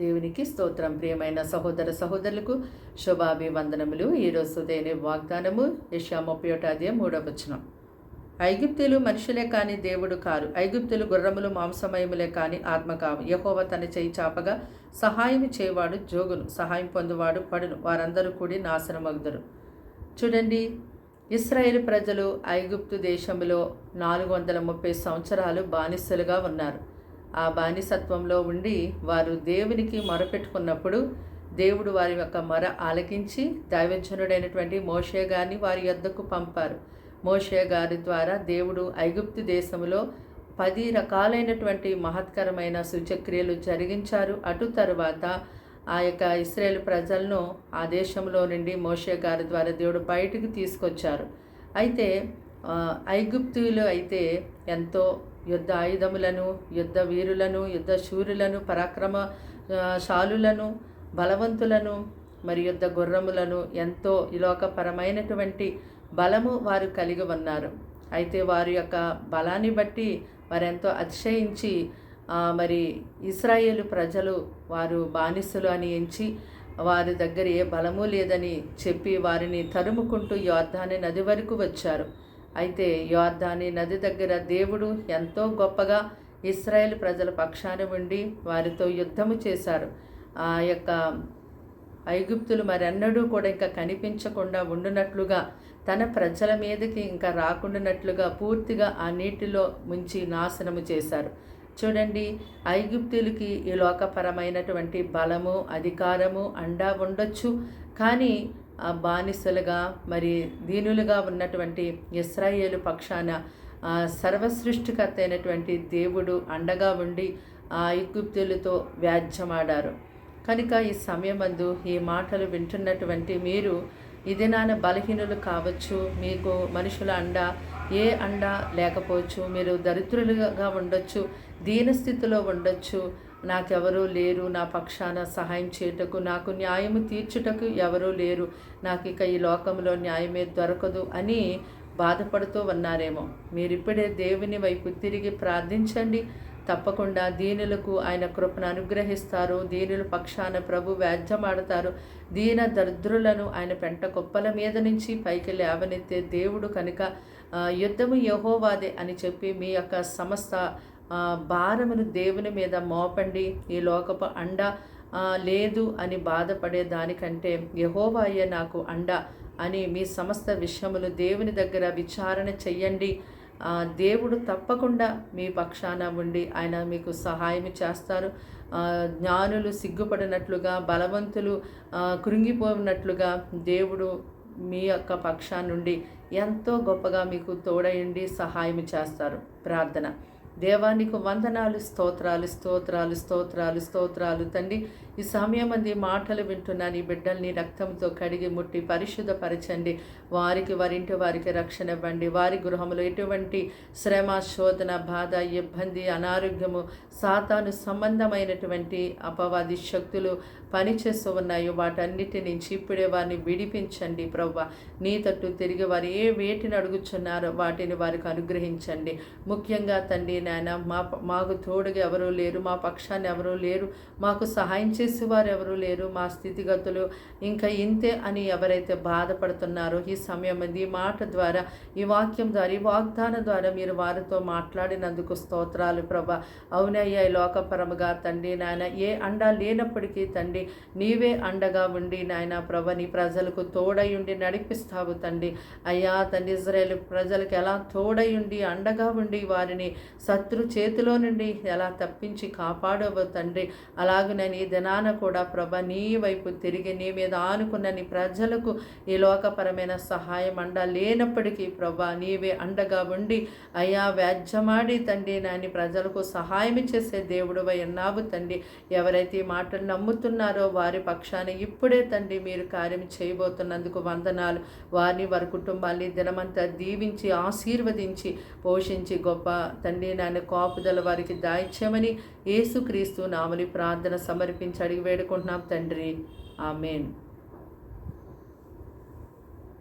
దేవునికి స్తోత్రం. ప్రియమైన సహోదర సహోదరులకు శుభాభివందనములు. ఈరోజు దేని వాగ్దానము యశా ముప్పై ఒకటి మూడవ వచనం. ఐగుప్తులు మనుషులే కాని దేవుడు కారు. ఐగుప్తులు గుర్రములు మాంసమయములే కాని ఆత్మ కావు యహోవ తన చేయి చాపగా సహాయం చేయవాడు జోగును. సహాయం పొందువాడు పడును. వారందరూ కూడి నాశనమగుదరు. చూడండి ఇస్రాయేల్ ప్రజలు ఐగుప్తు దేశంలో నాలుగు వందల ముప్పై సంవత్సరాలు బానిసలుగా ఉన్నారు. ఆ బానిసత్వంలో ఉండి వారు దేవునికి మొరపెట్టుకున్నప్పుడు దేవుడు వారి యొక్క మొర ఆలకించి దైవజనుడైనటువంటి మోషే గారిని వారి యొద్దకు పంపారు. మోషే గారి ద్వారా దేవుడు ఐగుప్తు దేశంలో పది రకాలైనటువంటి మహత్కరమైన సూచక్రియలు జరిగించారు. అటు తరువాత ఆ యొక్క ఇస్రాయేల్ ప్రజలను ఆ దేశంలో నుండి మోషే గారి ద్వారా దేవుడు బయటకు తీసుకొచ్చారు. అయితే ఐగుప్తులు అయితే ఎంతో యుద్ధ ఆయుధములను యుద్ధ వీరులను యుద్ధ శూరులను పరాక్రమ శాలులను బలవంతులను మరి యుద్ధ గుర్రములను ఎంతో లోకపరమైనటువంటి బలము వారు కలిగి ఉన్నారు. అయితే వారి యొక్క బలాన్ని బట్టి వారెంతో అతిశయించి మరి ఇస్రాయేలు ప్రజలు వారు బానిసలు అని ఎంచి వారి దగ్గర ఏ బలము లేదని చెప్పి వారిని తరుముకుంటూ యోర్ధాని నది వరకు వచ్చారు. అయితే యోర్ధాని నది దగ్గర దేవుడు ఎంతో గొప్పగా ఇస్రాయేల్ ప్రజల పక్షాన ఉండి వారితో యుద్ధము చేశారు. ఆ యొక్క ఐగుప్తులు మరెన్నడూ కూడా ఇంకా కనిపించకుండా ఉండునట్లుగా తన ప్రజల మీదకి ఇంకా రాకుండానట్లుగా పూర్తిగా ఆ నీటిలో ముంచి నాశనము చేశారు. చూడండి ఐగుప్తులకి ఈ లోకపరమైనటువంటి బలము అధికారము అండా ఉండొచ్చు. కానీ బానిసలుగా మరి దీనులుగా ఉన్నటువంటి ఇస్రాయేలు పక్షాన సర్వసృష్టికర్త అయినటువంటి దేవుడు అండగా ఉండి ఆ ఐగుప్తులతో వ్యాజ్యమాడారు. కనుక ఈ సమయమందు ఈ మాటలు వింటున్నటువంటి మీరు ఈ బలహీనులు కావచ్చు మీకు మనుషుల అండ ఏ అండ లేకపోవచ్చు మీరు దరిద్రులుగా ఉండొచ్చు దీనస్థితిలో ఉండొచ్చు నాకెవరూ లేరు నా పక్షాన సహాయం చేయుటకు నాకు న్యాయము తీర్చుటకు ఎవరూ లేరు. నాకు ఇక ఈ లోకంలో న్యాయమే దొరకదు అని బాధపడుతూ ఉన్నారేమో. మీరిప్పుడే దేవుని వైపు తిరిగి ప్రార్థించండి. తప్పకుండా దీనులకు ఆయన కృపను అనుగ్రహిస్తారు. దీనుల పక్షాన ప్రభు వ్యాధ్యమాడతారు దీన దరిద్రులను ఆయన పెంట కుప్పల మీద నుంచి పైకి లేవనెత్తే దేవుడు కనుక యుద్ధము యహోవాదే అని చెప్పి మీ యొక్క సమస్త భారమును దేవుని మీద మోపండి. ఈ లోకపు అండ లేదు అని బాధపడే దానికంటే యహోవాయే నాకు అండ అని మీ సమస్త విషయములు దేవుని దగ్గర విచారణ చెయ్యండి. దేవుడు తప్పకుండా మీ పక్షాన ఉండి ఆయన మీకు సహాయం చేస్తారు. జ్ఞానులు సిగ్గుపడినట్లుగా బలవంతులు కృంగిపోయినట్లుగా దేవుడు మీ యొక్క పక్షానుండి ఎంతో గొప్పగా మీకు తోడయండి సహాయం చేస్తారు. ప్రార్థన. దేవానికి వందనాలు స్తోత్రాలు స్తోత్రాలు స్తోత్రాలు స్తోత్రాలు. తండ్రి ఈ సమయం అంది మాటలు వింటున్న నీ బిడ్డల్ని రక్తంతో కడిగి ముట్టి పరిశుద్ధపరచండి. వారికి వారింటి వారికి రక్షణ ఇవ్వండి. వారి గృహంలో ఎటువంటి శ్రమ శోధన బాధ ఇబ్బంది అనారోగ్యము సాతాను సంబంధమైనటువంటి అపవాది శక్తులు పనిచేస్తూ ఉన్నాయో వాటన్నిటి నుంచి ఇప్పుడే వారిని విడిపించండి ప్రవ్వ. నీ తట్టు తిరిగి వారు ఏ వేటిని అడుగుచున్నారో వాటిని వారికి అనుగ్రహించండి. ముఖ్యంగా తండ్రి నాయన మా మాకు తోడుగా ఎవరూ లేరు మా పక్షాన్ని ఎవరూ లేరు మాకు సహాయం చేసేవారు ఎవరూ లేరు మా స్థితిగతులు ఇంకా ఇంతే అని ఎవరైతే బాధపడుతున్నారో ఈ సమయం ఈ మాట ద్వారా ఈ వాక్యం ద్వారా ఈ వాగ్దానం ద్వారా మీరు వారితో మాట్లాడినందుకు స్తోత్రాలు ప్రభా. అవునయ్యా ఈ లోకపరముగా తండ్రి నాయన ఏ అండా లేనప్పటికీ తండ్రి నీవే అండగా ఉండి నాయన ప్రభ నీ ప్రజలకు తోడై ఉండి నడిపిస్తావు తండ్రి. అయ్యా తండ్రి ఇజ్రాయేల్ ప్రజలకు ఎలా తోడై ఉండి అండగా ఉండి వారిని శత్రు చేతిలో నుండి ఎలా తప్పించి కాపాడవు తండ్రి? అలాగే నేను ఈ దినాన కూడా ప్రభ నీ వైపు తిరిగి నీ మీద ఆనుకున్న నీ ప్రజలకు ఈ లోకపరమైన సహాయం అండ లేనప్పటికీ ప్రభా నీవే అండగా ఉండి అయ్యా వ్యాజ్యమాడి తండ్రి నాని ప్రజలకు సహాయం చేసే దేవుడు ఉన్నావు తండ్రి. ఎవరైతే ఈ మాటలు నమ్ముతున్నారో వారి పక్షాన ఇప్పుడే తండ్రి మీరు కార్యం చేయబోతున్నందుకు వందనాలు. వారిని వారి కుటుంబాన్ని దినమంతా దీవించి ఆశీర్వదించి పోషించి గొప్ప తండ్రి నాన్న కాపుదల వారికి దాయిచ్చామని యేసుక్రీస్తు నామని ప్రార్థన సమర్పించి అడిగి వేడుకుంటున్నాం తండ్రి. ఆమెన్.